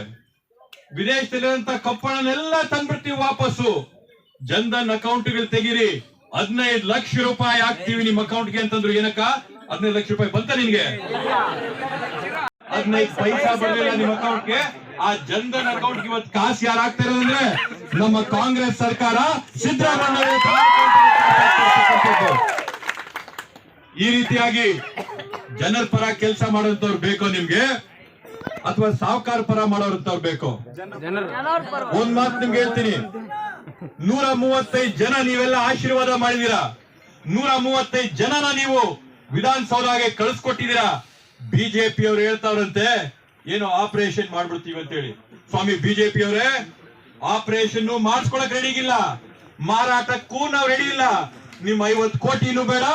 ವಿದೇಶದಲ್ಲಿರಂತ ಕಪ್ಪು ಹಣನೆಲ್ಲ ತಂದ್ಬಿಡ್ತೀವಿ ವಾಪಸ್ಸು. ಜನ್ಧನ್ ಅಕೌಂಟ್ಗಳು ತೆಗಿರಿ. ಹದಿನೈದು ಲಕ್ಷ ರೂಪಾಯಿ ಹಾಕ್ತೀವಿ ನಿಮ್ಮ ಅಕೌಂಟ್ಗೆ ಅಂತಂದ್ರು ಏನಕ್ಕ? ಹದಿನೈದು ಲಕ್ಷ ರೂಪಾಯಿ ಬಂತ ನಿನ್ಗೆ? ಹದಿನೈದು ಪೈಸಾ ಬರಲಿಲ್ಲ ನಿಮ್ಮ ಅಕೌಂಟ್ಗೆ. ಆ ಜನ್ಧನ್ ಅಕೌಂಟ್ ಇವತ್ತು ಕಾಸು ಯಾರು ಆಗ್ತಾ ಇರೋದಂದ್ರೆ ನಮ್ಮ ಕಾಂಗ್ರೆಸ್ ಸರ್ಕಾರ ಸಿದ್ದರಾಮಯ್ಯ ಈ ರೀತಿಯಾಗಿ ಜನರ ಪರ ಕೆಲಸ ಮಾಡುವಂತವ್ರು ಬೇಕೋ ನಿಮ್ಗೆ? ಅಥವಾ ಸಾವುಕಾರ ಪರ ಮಾಡೋರಂತವ್ರು ಬೇಕೋ? ಒಂದ್ ಮಾತು ನಿಮ್ಗೆ ಹೇಳ್ತೀನಿ. ನೂರ ಮೂವತ್ತೈದು ಜನ ನೀವೆಲ್ಲ ಆಶೀರ್ವಾದ ಮಾಡಿದೀರಾ ನೂರ ಮೂವತ್ತೈದು ಜನನ ನೀವು ವಿಧಾನಸೌಧಗೆ ಕಳಿಸ್ಕೊಟ್ಟಿದ್ದೀರಾ? ಬಿಜೆಪಿ ಅವ್ರು ಹೇಳ್ತಾವ್ರಂತೆ, ಏನು ಆಪರೇಷನ್ ಮಾಡ್ಬಿಡ್ತೀವಿ ಅಂತ ಹೇಳಿ ಸ್ವಾಮಿ ಬಿಜೆಪಿ ಅವರೇ ಆಪರೇಷನ್ ಮಾಡಿಸ್ಕೊಳಕ್ ರೆಡಿ ಇಲ್ಲ ಮಾರಾಟಕ್ಕೂ ನಾವು ರೆಡಿ ಇಲ್ಲ. ನಿಮ್ ಐವತ್ ಕೋಟಿನೂ ಬೇಡ,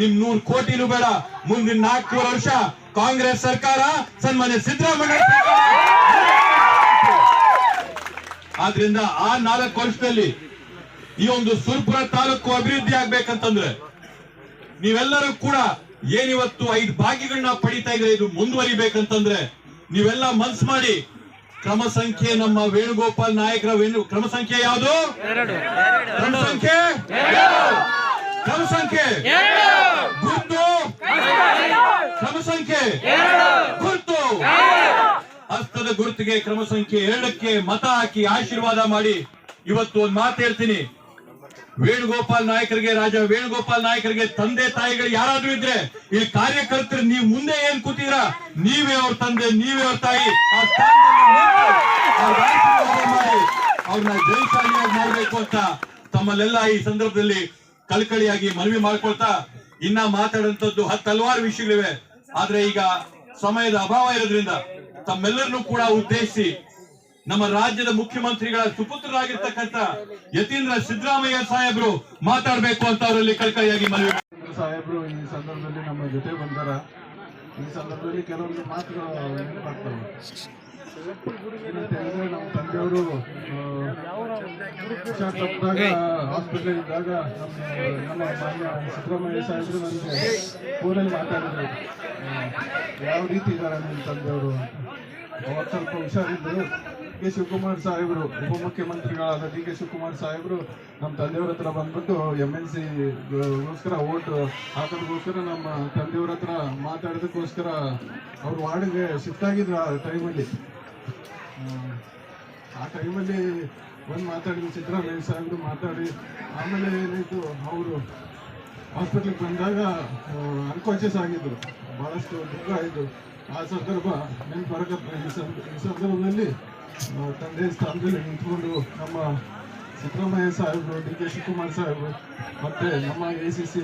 ನಿಮ್ ನೂರ್ ಕೋಟಿನೂ ಬೇಡ. ಮುಂದಿನ ನಾಲ್ಕೂವರೆ ವರ್ಷ ಕಾಂಗ್ರೆಸ್ ಸರ್ಕಾರ ಸನ್ಮಾನ್ಯ ಸಿದ್ದರಾಮಯ್ಯ. ಆದ್ರಿಂದ ಆ ನಾಲ್ಕು ವರ್ಷದಲ್ಲಿ ಈ ಒಂದು ಸುರ್ಪುರ ತಾಲೂಕು ಅಭಿವೃದ್ಧಿ ಆಗ್ಬೇಕಂತಂದ್ರೆ ನೀವೆಲ್ಲರೂ ಕೂಡ ಏನಿವತ್ತು ಐದು ಭಾಗ್ಯಗಳನ್ನ ಪಡಿತಾ ಇದ್ರೆ ಇದು ಮುಂದುವರಿಬೇಕಂತಂದ್ರೆ ನೀವೆಲ್ಲ ಮನ್ಸ್ ಮಾಡಿ ಕ್ರಮ ಸಂಖ್ಯೆ ನಮ್ಮ ವೇಣುಗೋಪಾಲ್ ನಾಯಕರ ವೇಣು ಕ್ರಮ ಸಂಖ್ಯೆ ಯಾವುದು? ಕ್ರಮ ಸಂಖ್ಯೆ? ಕ್ರಮ ಸಂಖ್ಯೆ? ಗುರುತು? ಕ್ರಮ ಸಂಖ್ಯೆ? ಗುರುತಿಗೆ ಕ್ರಮ ಸಂಖ್ಯೆ ಎರಡಕ್ಕೆ ಮತ ಹಾಕಿ ಆಶೀರ್ವಾದ ಮಾಡಿ. ಇವತ್ತು ಒಂದು ಮಾತು ಹೇಳ್ತೀನಿ. ವೇಣುಗೋಪಾಲ್ ನಾಯಕರಿಗೆ, ರಾಜ ವೇಣುಗೋಪಾಲ್ ನಾಯಕರಿಗೆ, ತಂದೆ ತಾಯಿಗಳು ಯಾರಾದ್ರೂ ಇದ್ರೆ, ಈ ಕಾರ್ಯಕರ್ತರು ನೀವು ಮುಂದೆ ಏನ್ ಕೂತಿದ್ರ, ನೀವೇ ಅವ್ರ ತಂದೆ, ನೀವೇ ಅವ್ರ ತಾಯಿ. ಅವ್ರನ್ನ ಜಯಶಾಲಿಯಾಗಿ ಮಾಡಬೇಕು ಅಂತ ತಮ್ಮಲ್ಲೆಲ್ಲ ಈ ಸಂದರ್ಭದಲ್ಲಿ ಕಳಕಳಿಯಾಗಿ ಮನವಿ ಮಾಡ್ಕೊಳ್ತಾ ಇನ್ನ ಮಾತಾಡುವಂತದ್ದು ಹತ್ತು ಹಲವಾರು ವಿಷಯಗಳಿವೆ. ಆದ್ರೆ ಈಗ ಸಮಯದ ಅಭಾವ ಇರೋದ್ರಿಂದ ತಮ್ಮೆಲ್ಲರನ್ನೂ ಕೂಡ ಉದ್ದೇಶಿಸಿ ನಮ್ಮ ರಾಜ್ಯದ ಮುಖ್ಯಮಂತ್ರಿಗಳ ಸುಪುತ್ರರಾಗಿರ್ತಕ್ಕಂಥ ಯತೀಂದ್ರ ಸಿದ್ದರಾಮಯ್ಯ ಸಾಹೇಬರು ಮಾತಾಡಬೇಕು ಅಂತ ಅವರಲ್ಲಿ ಕಳ್ಕಳಿಯಾಗಿ ಮನವಿ ಸಾಹೇಬರು ಈ ಸಂದರ್ಭದಲ್ಲಿ ನಮ್ಮ ಜೊತೆ ಬಂದಾರ. ಈ ಸಂದರ್ಭದಲ್ಲಿ ಕೆಲವೊಂದು ಮಾತುಗಳು ನೆನಪಾಗ್ತವೆ ನಮ್ಮ ತಂದೆಯವರು ಹಾಸ್ಪಿಟಲ್ ಇದ್ದಾಗ ನಮ್ಮ ಮಾನ್ಯ ಸಿದ್ದರಾಮಯ್ಯ ಸಾಹೇಬರು ನನಗೆ ಫೋನಲ್ಲಿ ಮಾತಾಡಿದ್ರು. ಯಾವ ರೀತಿ ಇದ್ದಾರೆ ನಿಮ್ಮ ತಂದೆಯವರು ಅವಾಗ ಸ್ವಲ್ಪ ಡಿ ಕೆ. ಶಿವಕುಮಾರ್ ಸಾಹೇಬರು, ಉಪಮುಖ್ಯಮಂತ್ರಿಗಳಾದ ಡಿ. ಕೆ. ಶಿವಕುಮಾರ್ ಸಾಹೇಬರು ನಮ್ಮ ತಂದೆಯವ್ರ ಹತ್ರ ಬಂದ್ಬಿಟ್ಟು ಎಂ ಎಲ್ ಸಿಗೋಸ್ಕರ ಓಟ್ ಹಾಕೋದಕ್ಕೋಸ್ಕರ ನಮ್ಮ ತಂದೆಯವ್ರ ಹತ್ರ ಮಾತಾಡೋದಕ್ಕೋಸ್ಕರ ಅವ್ರು ವಾರ್ಡ್ಗೆ ಶಿಫ್ಟ್ ಆಗಿದ್ರು ಆ ಟೈಮಲ್ಲಿ ಆ ಟೈಮಲ್ಲಿ ಬಂದು ಮಾತಾಡಿದ್ರು ಸಿದ್ದರಾಮಯ್ಯ ಸಾಹೇಬರು ಮಾತಾಡಿ, ಆಮೇಲೆ ಏನಾಯಿತು, ಅವರು ಹಾಸ್ಪಿಟ್ಲಿಗೆ ಬಂದಾಗ ಅನ್ಕಾನ್ಷಿಯಸ್ ಆಗಿದ್ರು. ಭಾಳಷ್ಟು ದುಃಖ ಆಯಿತು. ಆ ಸಂದರ್ಭ ಬರಕತ್ತ ಈ ಸಂದ ಈ ಸಂದರ್ಭದಲ್ಲಿ ತಂದೆ ಸ್ಥಾನದಲ್ಲಿ ನಿಂತ್ಕೊಂಡು ನಮ್ಮ ಸಿದ್ದರಾಮಯ್ಯ ಸಾಹೇಬರು ಡಿ ಕೆ ಶಿವಕುಮಾರ್ ಸಾಹೇಬರು, ಮತ್ತು ನಮ್ಮ ಎ ಸಿ ಸಿ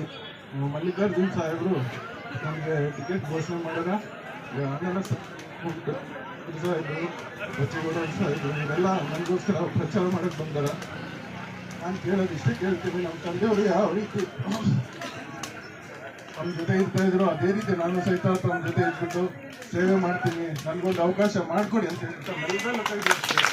ಮಲ್ಲಿಕಾರ್ಜುನ್ ಸಾಹೇಬರು ನಮಗೆ ಟಿಕೆಟ್ ಘೋಷಣೆ ಮಾಡ್ಯಾರ. ಅಣ್ಣನ ಸಾಹೇಬರು ಬಚ್ಚೇಗೌಡ ಸಾಹೇಬರು ಇವರೆಲ್ಲ ನನಗೋಸ್ಕರ ಪ್ರಚಾರ ಮಾಡೋಕ್ಕೆ ಬಂದಾರ. ನಾನು ಕೇಳೋದು ಇಷ್ಟೇ ಕೇಳ್ತೀನಿ ನಮ್ಮ ತಂದೆಯವರು ಯಾವ ರೀತಿ ನಮ್ಮ ಜೊತೆ ಇರ್ತಾ ಇದ್ರು, ಅದೇ ರೀತಿ ನಾನು ಸಹಿತ ತಮ್ಮ ಜೊತೆ ಇದ್ಬಿಟ್ಟು ಸೇವೆ ಮಾಡ್ತೀನಿ, ನನಗೊಂದು ಅವಕಾಶ ಮಾಡಿಕೊಡಿ ಅಂತ ಹೇಳ್ತಾರೆ.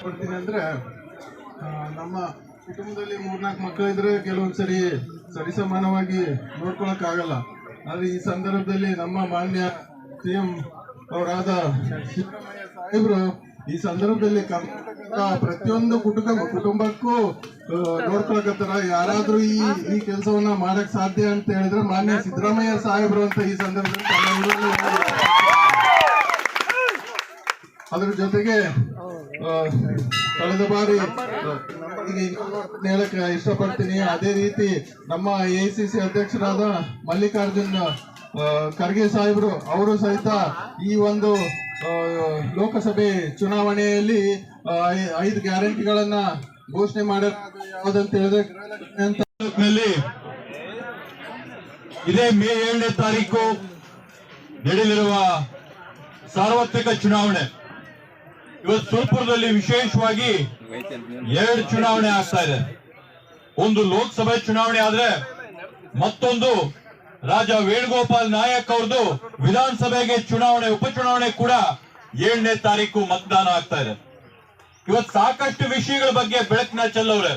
ಕೊಡ್ತೀನಿ ಅಂದ್ರೆ ನಮ್ಮ ಕುಟುಂಬದಲ್ಲಿ ಮೂರ್ನಾಲ್ಕು ಮಕ್ಕಳಿದ್ರೆ ಕೆಲವೊಂದು ಸರಿ ಸರಿಸಮಾನವಾಗಿ ನೋಡ್ಕೊಳಕ್ ಆಗಲ್ಲ ಆದ್ರೆ ಈ ಸಂದರ್ಭದಲ್ಲಿ ನಮ್ಮ ಮಾನ್ಯ ಸಿ ಎಂ ಅವರಾದ ಸಿದ್ದರಾಮಯ್ಯ ಸಾಹೇಬರು ಈ ಸಂದರ್ಭದಲ್ಲಿ ಪ್ರತಿಯೊಂದು ಕುಟುಂಬ, ಕುಟುಂಬಕ್ಕೂ ನೋಡ್ಕೊಳಕತ್ತಾರ ಯಾರಾದ್ರೂ ಈ ಈ ಕೆಲಸವನ್ನ ಮಾಡಕ್ ಸಾಧ್ಯ ಅಂತ ಹೇಳಿದ್ರೆ ಮಾನ್ಯ ಸಿದ್ದರಾಮಯ್ಯ ಸಾಹೇಬ್ರು ಅಂತ ಈ ಸಂದರ್ಭದಲ್ಲಿ ಅದ್ರ ಜೊತೆಗೆ ಕಳೆದ ಬಾರಿ ಹೇಳಕ್ ಇಷ್ಟಪಡ್ತೀನಿ. ಅದೇ ರೀತಿ ನಮ್ಮ ಎ ಸಿ ಸಿ ಅಧ್ಯಕ್ಷರಾದ ಮಲ್ಲಿಕಾರ್ಜುನ್ ಖರ್ಗೆ ಸಾಹೇಬರು, ಅವರು ಸಹಿತ ಈ ಒಂದು ಲೋಕಸಭೆ ಚುನಾವಣೆಯಲ್ಲಿ ಐದು ಗ್ಯಾರಂಟಿಗಳನ್ನ ಘೋಷಣೆ ಯಾವ್ದಂತ ಹೇಳಿದ್ರೆ ಇದೇ ಮೇ ಏಳನೇ ತಾರೀಕು ನಡೆಯಲಿರುವ ಸಾರ್ವತ್ರಿಕ ಚುನಾವಣೆ. ಇವತ್ತು ಸೋಲ್ಪುರದಲ್ಲಿ ವಿಶೇಷವಾಗಿ ಎರಡು ಚುನಾವಣೆ ಆಗ್ತಾ ಇದೆ. ಒಂದು ಲೋಕಸಭೆ ಚುನಾವಣೆ ಆದ್ರೆ ಮತ್ತೊಂದು ರಾಜ ವೇಣುಗೋಪಾಲ್ ನಾಯಕ್ ಅವ್ರದ್ದು ವಿಧಾನಸಭೆಗೆ ಚುನಾವಣೆ, ಉಪಚುನಾವಣೆ ಕೂಡ ಏಳನೇ ತಾರೀಕು ಮತದಾನ ಆಗ್ತಾ ಇದೆ. ಇವತ್ತು ಸಾಕಷ್ಟು ವಿಷಯಗಳ ಬಗ್ಗೆ ಬೆಳಕಿನ ಚೆಲ್ಲವ್ರೆ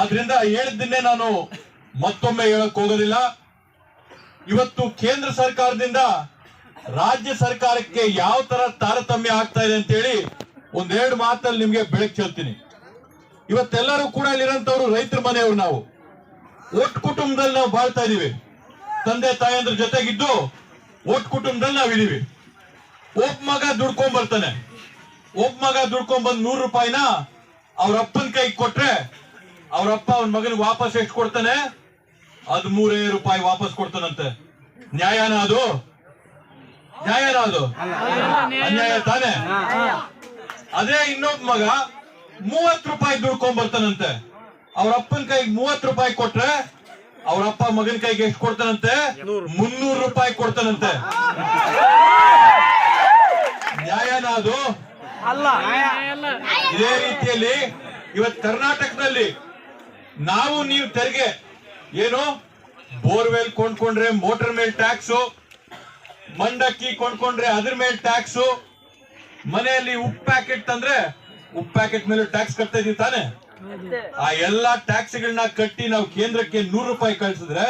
ಆದ್ರಿಂದ ಹೇಳಿದ್ದನ್ನೇ ನಾನು ಮತ್ತೊಮ್ಮೆ ಹೇಳಕ್ ಹೋಗೋದಿಲ್ಲ. ಇವತ್ತು ಕೇಂದ್ರ ಸರ್ಕಾರದಿಂದ ರಾಜ್ಯ ಸರ್ಕಾರಕ್ಕೆ ಯಾವ ತರ ತಾರತಮ್ಯ ಆಗ್ತಾ ಇದೆ ಅಂತ ಹೇಳಿ ಒಂದೆರಡು ಮಾತಲ್ಲಿ ನಿಮ್ಗೆ ಬೆಳಕು ಚೆಲ್ತೀನಿ ಇವತ್ತೆಲ್ಲರೂ ಕೂಡ ಇಲ್ಲಿರೋಂಥವ್ರು ರೈತರ ಮನೆಯವ್ರು ನಾವು. ಒಟ್ಟು ಕುಟುಂಬದಲ್ಲಿ ನಾವು ಬಾಳ್ತಾ ಇದೀವಿ. ತಂದೆ, ತಾಯಂದ್ರ ಜೊತೆಗಿದ್ದು ಒಟ್ಟು ಕುಟುಂಬದಲ್ಲಿ ನಾವಿದೀವಿ. ಒಬ್ಬ ಮಗ ದುಡ್ಕೊಂಡ್ ಬರ್ತಾನೆ. ಒಬ್ಬ ಮಗ ದುಡ್ಕೊಂಡ್ ಬಂದ್ ನೂರ್ ರೂಪಾಯಿನ ಅವ್ರ ಅಪ್ಪನ ಕೈಗೆ ಕೊಟ್ರೆ ಅವ್ರ ಅಪ್ಪ ಅವನ ಮಗನಿಗೆ ವಾಪಸ್ ಎಷ್ಟು ಕೊಡ್ತಾನೆ? ಹದಿಮೂರೇ ರೂಪಾಯಿ ವಾಪಸ್ ಕೊಡ್ತಾನಂತೆ. ನ್ಯಾಯನ ಅದು? ನ್ಯಾಯನ ಅದು? ಅನ್ಯಾಯ ತಾನೆ? ಅದೇ ಇನ್ನೊಬ್ ಮಗ ಮೂವತ್ ರೂಪಾಯಿ ದುಡ್ಕೊಂಡ್ ಬರ್ತಾನಂತೆ. ಅವ್ರ ಅಪ್ಪನ ಕೈಗೆ ಮೂವತ್ ರೂಪಾಯಿ ಕೊಟ್ರೆ ಅವ್ರ ಅಪ್ಪ ಮಗನ ಕೈಗೆ ಎಷ್ಟು ಕೊಡ್ತಾನಂತೆ? ಮುನ್ನೂರು ರೂಪಾಯಿ ಕೊಡ್ತಾನಂತೆ. ನ್ಯಾಯನ ಅದು? ಇದೇ ರೀತಿಯಲ್ಲಿ ಇವತ್ತು ಕರ್ನಾಟಕದಲ್ಲಿ ನಾವು ನೀವು ತೆರಿಗೆ ಏನು ಬೋರ್ವೆಲ್ ಕೊಂಡ್ಕೊಂಡ್ರೆ ಮೋಟರ್ ಮೇಲೆ ಟ್ಯಾಕ್ಸ್, ಮಂಡಕ್ಕಿ ಕೊಂಡ್ಕೊಂಡ್ರೆ ಅದ್ರ ಮೇಲೆ ಟ್ಯಾಕ್ಸು, ಮನೆಯಲ್ಲಿ ಉಪ್ಪು ಪ್ಯಾಕೆಟ್ ತಂದ್ರೆ ಉಪ್ಪು ಪ್ಯಾಕೆಟ್ ಮೇಲೆ ಟ್ಯಾಕ್ಸ್ ಕಟ್ತಾ ಇದೀವಿ ತಾನೆ? ಆ ಎಲ್ಲಾ ಟ್ಯಾಕ್ಸ್ಗಳನ್ನ ಕಟ್ಟಿ ನಾವು ಕೇಂದ್ರಕ್ಕೆ ನೂರು ರೂಪಾಯಿ ಕಳ್ಸಿದ್ರೆ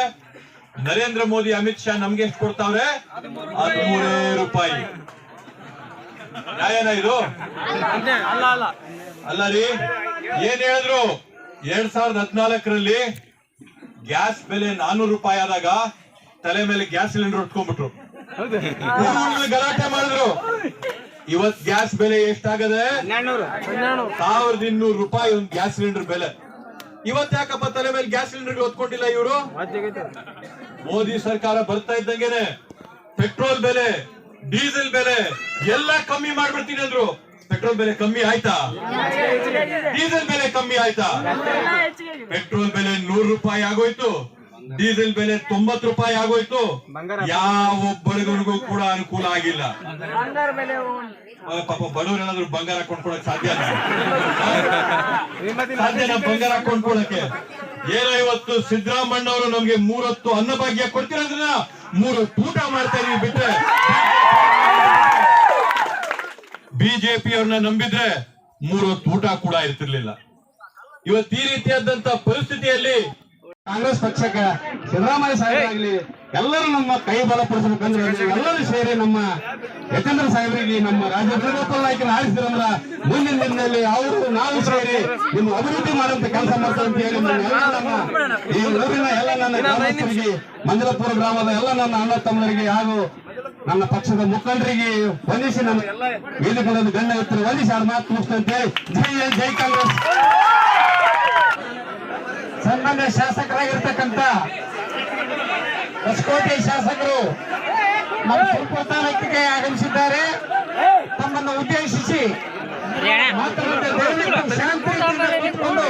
ನರೇಂದ್ರ ಮೋದಿ ಅಮಿತ್ ಶಾ ನಮ್ಗೆ ಎಷ್ಟು ಕೊಡ್ತಾವ್ರೆ? ಹದಿಮೂರೇ ರೂಪಾಯಿ. ನ್ಯಾಯನ ಇದು? ಅಲ್ಲ ರೀ ಏನ್ ಹೇಳಿದ್ರು? ಎರಡ್ ಸಾವಿರದ ಹದಿನಾಲ್ಕರಲ್ಲಿ ಗ್ಯಾಸ್ ಬೆಲೆ ನಾನೂರು ರೂಪಾಯಿ ಆದಾಗ ತಲೆ ಮೇಲೆ ಗ್ಯಾಸ್ ಸಿಲಿಂಡರ್ ಉಟ್ಕೊಂಡ್ಬಿಟ್ರು ಗಲಾಟೆ ಮಾಡಿದ್ರು. ಇವತ್ ಗ್ಯಾಸ್ ಬೆಲೆ ಎಷ್ಟಾಗದೆ ಸಾವಿರದ ಇನ್ನೂರು ರೂಪಾಯಿ ಒಂದು ಗ್ಯಾಸ್ ಸಿಲಿಂಡರ್ ಬೆಲೆ. ಇವತ್ ಯಾಕಪ್ಪ ತಲೆ ಮೇಲೆ ಗ್ಯಾಸ್ ಸಿಲಿಂಡರ್ ಒತ್ಕೊಂಡಿಲ್ಲ ಇವರು? ಮೋದಿ ಸರ್ಕಾರ ಬರ್ತಾ ಇದ್ದಂಗೆನೆ ಪೆಟ್ರೋಲ್ ಬೆಲೆ ಡೀಸೆಲ್ ಬೆಲೆ ಎಲ್ಲ ಕಮ್ಮಿ ಮಾಡ್ಬಿಡ್ತೀನಿ ಅಂದ್ರು. ಪೆಟ್ರೋಲ್ ಬೆಲೆ ಕಮ್ಮಿ ಆಯ್ತಾ? ಡೀಸೆಲ್ ಬೆಲೆ ಕಮ್ಮಿ ಆಯ್ತಾ? ಪೆಟ್ರೋಲ್ ಬೆಲೆ ನೂರು ರೂಪಾಯಿ ಆಗೋಯ್ತು. ಡೀಸೆಲ್ ಬೆಲೆ ತೊಂಬತ್ ರೂಪಾಯಿ ಆಗೋಯ್ತು. ಯಾವ ಬಡಗನಿಗೂ ಕೂಡ ಅನುಕೂಲ ಆಗಿಲ್ಲ. ಪಾಪ ಬಡವರು ಏನಾದ್ರು ಬಂಗಾರ ಕೊಂಡ್ಕೊಳಕ್ ಸಾಧ್ಯ ಸಾಧ್ಯನಾ ಬಂಗಾರ ಕೊಂಡ್ಕೊಳಕ್ಕೆ. ಏನೋ ಇವತ್ತು ಸಿದ್ದರಾಮಣ್ಣ ಅವರು ನಮ್ಗೆ ಮೂರತ್ತು ಅನ್ನಭಾಗ್ಯ ಕೊಡ್ತಿರೋದ್ರಿಂದ ಮೂರೊತ್ತು ಊಟ ಮಾಡ್ತಾ ಇದೀವಿ ಬಿಟ್ರೆ. ಬಿಜೆಪಿ ಅವ್ರನ್ನ ನಂಬಿದ್ರೆ ಮೂರು ಊಟ ಕೂಡ ಇರ್ತಿರ್ಲಿಲ್ಲ. ಇವತ್ತು ಈ ರೀತಿಯಾದಂತ ಪರಿಸ್ಥಿತಿಯಲ್ಲಿ ಕಾಂಗ್ರೆಸ್ ಪಕ್ಷಕ್ಕೆ ಸಿದ್ದರಾಮಯ್ಯ ಸಾಹೇಬರಾಗ್ಲಿ ಎಲ್ಲರೂ ನಮ್ಮ ಕೈ ಬಲಪಡಿಸಬೇಕಂದ್ರೆ ಎಲ್ಲರೂ ಸೇರಿ ನಮ್ಮ ಯಾಕಂದ್ರ ಸಾಹೇಬರಿಗೆ ನಮ್ಮ ರಾಜ್ಯ ಗೋಪಾಲ್ ನಾಯ್ಕನ ಆರಿಸಿದ್ರಂದ್ರ ಮುಂದಿನ ದಿನದಲ್ಲಿ ಅವರು ನಾವು ಸೇರಿ ನಿಮ್ಮ ಅಭಿವೃದ್ಧಿ ಮಾಡುವಂತ ಕೆಲಸ ಮಾಡ್ತಾರೆ ಅಂತ ಹೇಳಿ ನನ್ನ ಎಲ್ಲ ನನ್ನ ಈ ಊರಿನ ಎಲ್ಲ ನನ್ನ ಗ್ರಾಮಸ್ಥರಿಗೆ ಮಂಜಲಪುರ ಗ್ರಾಮದ ಎಲ್ಲ ನನ್ನ ಅಣ್ಣ ತಮ್ಮರಿಗೆ ಹಾಗೂ ನನ್ನ ಪಕ್ಷದ ಮುಖಂಡರಿಗೆ ವಂದಿಸಿ ನನ್ನ ಎಲ್ಲ ವೇದಿಕೆಗಳನ್ನು ಗಣ್ಯ ಹತ್ತಿರ ವಂದಿಸಿ ಅವ್ರ ಮಾತು ಮುಗಿಸ್ತಂತೆ ಜೈ ಜೈ ಕಾಂಗ್ರೆಸ್. ಸನ್ಮಾನ್ಯ ಶಾಸಕರಾಗಿರ್ತಕ್ಕಂಥ ಹೊಸಕೋಟೆ ಶಾಸಕರು ನಮ್ಮ ತಾಲೂಕಿಗೆ ಆಗಮಿಸಿದ್ದಾರೆ. ತಮ್ಮನ್ನು ಉದ್ದೇಶಿಸಿ ಮಾತನಾಡಿದ ದಯವಿಟ್ಟು ಶಾಂತಿಯಿಂದ ಕೂತ್ಕೊಂಡು